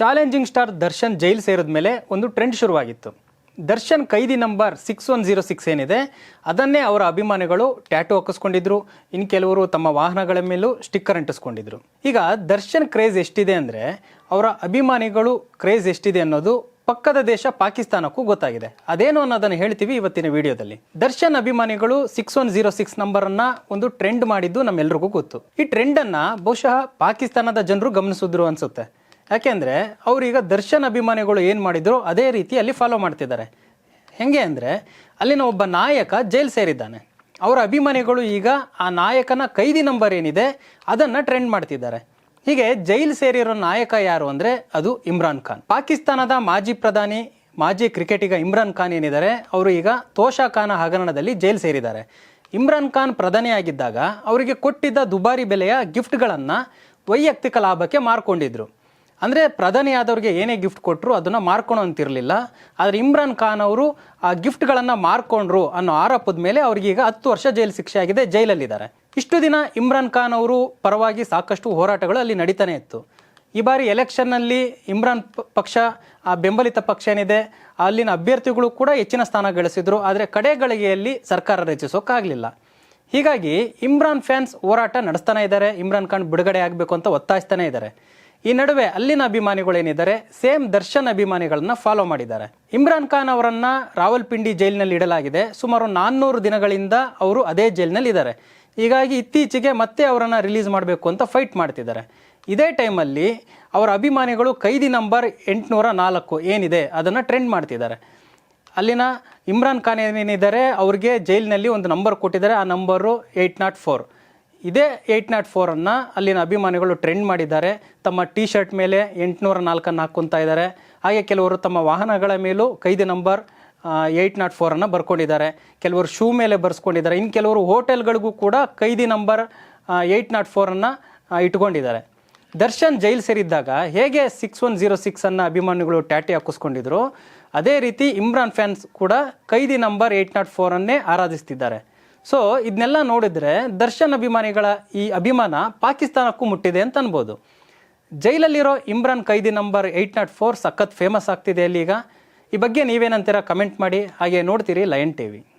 Challenging star Darshan ಜೈಲು ಸೇರಿದ ಮೇಲೆ ಒಂದು ಟ್ರೆಂಡ್ ಶುರುವಾಗಿತ್ತು. Darshan ಕೈದಿ number six one zero six ಏನಿದೆ, ಅದನ್ನೇ ಅವರ ಅಭಿಮಾನಿಗಳು ಟ್ಯಾಟು ಹಾಕಿಸ್ಕೊಂಡಿದ್ರು. ಇನ್ನು ಕೆಲವರು ತಮ್ಮ ವಾಹನಗಳ ಮೇಲೂ ಸ್ಟಿಕ್ಕರ್ ಅಂಟಿಸ್ಕೊಂಡಿದ್ರು. ಈಗ ದರ್ಶನ್ ಕ್ರೇಜ್ ಎಷ್ಟಿದೆ ಅಂದರೆ, ಅವರ ಅಭಿಮಾನಿಗಳು ಕ್ರೇಜ್ ಎಷ್ಟಿದೆ ಅನ್ನೋದು ಪಕ್ಕದ ದೇಶ ಪಾಕಿಸ್ತಾನಕ್ಕೂ ಗೊತ್ತಾಗಿದೆ. ಅದೇನು ಅನ್ನೋದನ್ನು ಹೇಳ್ತೀವಿ ಇವತ್ತಿನ ವಿಡಿಯೋದಲ್ಲಿ. ದರ್ಶನ್ ಅಭಿಮಾನಿಗಳು ಸಿಕ್ಸ್ ಒನ್ ಜೀರೋ ಸಿಕ್ಸ್ ನಂಬರನ್ನು ಒಂದು ಟ್ರೆಂಡ್ ಮಾಡಿದ್ದು ನಮ್ಮೆಲ್ರಿಗೂ ಗೊತ್ತು. ಈ ಟ್ರೆಂಡನ್ನು ಬಹುಶಃ ಪಾಕಿಸ್ತಾನದ ಜನರು ಗಮನಿಸಿದ್ರು ಅನಿಸುತ್ತೆ. ಯಾಕೆಂದರೆ ಅವರೀಗ ದರ್ಶನ್ ಅಭಿಮಾನಿಗಳು ಏನು ಮಾಡಿದ್ರು, ಅದೇ ರೀತಿ ಅಲ್ಲಿ ಫಾಲೋ ಮಾಡ್ತಿದ್ದಾರೆ. ಹೆಂಗೆ ಅಂದರೆ, ಅಲ್ಲಿನ ಒಬ್ಬ ನಾಯಕ ಜೈಲ್ ಸೇರಿದ್ದಾನೆ. ಅವರ ಅಭಿಮಾನಿಗಳು ಈಗ ಆ ನಾಯಕನ ಕೈದಿ ನಂಬರ್ ಏನಿದೆ, ಅದನ್ನು ಟ್ರೆಂಡ್ ಮಾಡ್ತಿದ್ದಾರೆ. ಹೀಗೆ ಜೈಲ್ ಸೇರಿರೋ ನಾಯಕ ಯಾರು ಅಂದರೆ, ಅದು ಇಮ್ರಾನ್ ಖಾನ್. ಪಾಕಿಸ್ತಾನದ ಮಾಜಿ ಪ್ರಧಾನಿ, ಮಾಜಿ ಕ್ರಿಕೆಟಿಗ ಇಮ್ರಾನ್ ಖಾನ್ ಏನಿದ್ದಾರೆ, ಅವರು ಈಗ ತೋಷಾ ಖಾನ ಹಗರಣದಲ್ಲಿ ಜೈಲ್ ಸೇರಿದ್ದಾರೆ. ಇಮ್ರಾನ್ ಖಾನ್ ಪ್ರಧಾನಿಯಾಗಿದ್ದಾಗ, ಅವರಿಗೆ ಕೊಟ್ಟಿದ್ದ ದುಬಾರಿ ಬೆಲೆಯ ಗಿಫ್ಟ್ಗಳನ್ನು ವೈಯಕ್ತಿಕ ಲಾಭಕ್ಕೆ ಮಾರ್ಕೊಂಡಿದ್ರು. ಅಂದರೆ ಪ್ರಧಾನಿಯಾದವ್ರಿಗೆ ಏನೇ ಗಿಫ್ಟ್ ಕೊಟ್ಟರು ಅದನ್ನು ಮಾರ್ಕೊಳೋ ಅಂತಿರಲಿಲ್ಲ. ಆದರೆ ಇಮ್ರಾನ್ ಖಾನ್ ಅವರು ಆ ಗಿಫ್ಟ್ಗಳನ್ನು ಮಾರ್ಕೊಂಡ್ರು ಅನ್ನೋ ಆರೋಪದ ಮೇಲೆ ಅವ್ರಿಗೀಗ ಹತ್ತು ವರ್ಷ ಜೈಲು ಶಿಕ್ಷೆ ಆಗಿದೆ, ಜೈಲಲ್ಲಿದ್ದಾರೆ. ಇಷ್ಟು ದಿನ ಇಮ್ರಾನ್ ಖಾನ್ ಅವರು ಪರವಾಗಿ ಸಾಕಷ್ಟು ಹೋರಾಟಗಳು ಅಲ್ಲಿ ನಡೀತಾನೆ ಇತ್ತು. ಈ ಬಾರಿ ಎಲೆಕ್ಷನ್ನಲ್ಲಿ ಇಮ್ರಾನ್ ಪಕ್ಷ, ಆ ಬೆಂಬಲಿತ ಪಕ್ಷ ಏನಿದೆ, ಅಲ್ಲಿನ ಅಭ್ಯರ್ಥಿಗಳು ಕೂಡ ಹೆಚ್ಚಿನ ಸ್ಥಾನ ಗಳಿಸಿದ್ರು. ಆದರೆ ಕಡೆ ಗಳಿಗೆಯಲ್ಲಿ ಸರ್ಕಾರ ರಚಿಸೋಕ್ಕಾಗಲಿಲ್ಲ. ಹೀಗಾಗಿ ಇಮ್ರಾನ್ ಫ್ಯಾನ್ಸ್ ಹೋರಾಟ ನಡೆಸ್ತಾನೆ ಇದ್ದಾರೆ. ಇಮ್ರಾನ್ ಖಾನ್ ಬಿಡುಗಡೆ ಆಗಬೇಕು ಅಂತ ಒತ್ತಾಯಿಸ್ತಾನೆ ಇದ್ದಾರೆ. ಈ ನಡುವೆ ಅಲ್ಲಿನ ಅಭಿಮಾನಿಗಳೇನಿದ್ದಾರೆ, ಸೇಮ್ ದರ್ಶನ್ ಅಭಿಮಾನಿಗಳನ್ನ ಫಾಲೋ ಮಾಡಿದ್ದಾರೆ. ಇಮ್ರಾನ್ ಖಾನ್ ಅವರನ್ನ ರಾವಲ್ಪಿಂಡಿ ಜೈಲಿನಲ್ಲಿ ಇಡಲಾಗಿದೆ. ಸುಮಾರು ನಾನ್ನೂರು ದಿನಗಳಿಂದ ಅವರು ಅದೇ ಜೈಲಿನಲ್ಲಿ ಇದ್ದಾರೆ ಹೀಗಾಗಿ ಇತ್ತೀಚೆಗೆ ಮತ್ತೆ ಅವರನ್ನು ರಿಲೀಸ್ ಮಾಡಬೇಕು ಅಂತ ಫೈಟ್ ಮಾಡ್ತಿದ್ದಾರೆ. ಇದೇ ಟೈಮಲ್ಲಿ ಅವರ ಅಭಿಮಾನಿಗಳು ಕೈದಿ ನಂಬರ್ ಎಂಟುನೂರ ನಾಲ್ಕು ಏನಿದೆ ಅದನ್ನು ಟ್ರೆಂಡ್ ಮಾಡ್ತಿದ್ದಾರೆ. ಅಲ್ಲಿನ ಇಮ್ರಾನ್ ಖಾನ್ ಏನೇನಿದ್ದಾರೆ ಅವ್ರಿಗೆ ಜೈಲಿನಲ್ಲಿ ಒಂದು ನಂಬರ್ ಕೊಟ್ಟಿದ್ದಾರೆ. ಆ ನಂಬರು ಏಯ್ಟ್ ನಾಟ್ ಫೋರ್ ಇದೇ ಏಯ್ಟ್ ನಾಟ್ ಫೋರನ್ನು ಅಲ್ಲಿನ ಅಭಿಮಾನಿಗಳು ಟ್ರೆಂಡ್ ಮಾಡಿದ್ದಾರೆ. ತಮ್ಮ ಟೀ ಶರ್ಟ್ ಮೇಲೆ ಎಂಟುನೂರ ನಾಲ್ಕನ್ನು ಹಾಕ್ಕೊತಾ ಇದ್ದಾರೆ. ಹಾಗೆ ಕೆಲವರು ತಮ್ಮ ವಾಹನಗಳ ಮೇಲೂ ಕೈದಿ ನಂಬರ್ ಏಯ್ಟ್ ನಾಟ್ ಫೋರನ್ನು ಬರ್ಕೊಂಡಿದ್ದಾರೆ. ಕೆಲವರು ಶೂ ಮೇಲೆ ಬರ್ಸ್ಕೊಂಡಿದ್ದಾರೆ. ಇನ್ನು ಕೆಲವರು ಹೋಟೆಲ್ಗಳಿಗೂ ಕೂಡ ಕೈದಿ ನಂಬರ್ ಏಯ್ಟ್ ನಾಟ್ ಫೋರನ್ನು ಇಟ್ಕೊಂಡಿದ್ದಾರೆ. ದರ್ಶನ್ ಜೈಲ್ ಸೇರಿದ್ದಾಗ ಹೇಗೆ ಸಿಕ್ಸ್ ಒನ್ ಜೀರೋ ಸಿಕ್ಸನ್ನು ಅಭಿಮಾನಿಗಳು ಟ್ಯಾಟಿ ಹಾಕಿಸ್ಕೊಂಡಿದ್ರು, ಅದೇ ರೀತಿ ಇಮ್ರಾನ್ ಫ್ಯಾನ್ಸ್ ಕೂಡ ಕೈದಿ ನಂಬರ್ ಏಯ್ಟ್ ನಾಟ್ ಫೋರನ್ನೇ ಆರಾಧಿಸ್ತಿದ್ದಾರೆ. ಸೊ ಇದನ್ನೆಲ್ಲ ನೋಡಿದ್ರೆ ದರ್ಶನ್ ಅಭಿಮಾನಿಗಳ ಈ ಅಭಿಮಾನ ಪಾಕಿಸ್ತಾನಕ್ಕೂ ಮುಟ್ಟಿದೆ ಅಂತ ಅನ್ಬೋದು. ಜೈಲಲ್ಲಿರೋ ಇಮ್ರಾನ್ ಕೈದಿ ನಂಬರ್ ಏಯ್ಟ್ ನಾಟ್ ಫೋರ್ ಸಖತ್ ಫೇಮಸ್ ಆಗ್ತಿದೆ ಅಲ್ಲಿ ಈಗ. ಈ ಬಗ್ಗೆ ನೀವೇನಂತೀರ? ಕಮೆಂಟ್ ಮಾಡಿ. ಹಾಗೆ ನೋಡ್ತೀರಿ ಲಯನ್ ಟಿವಿ.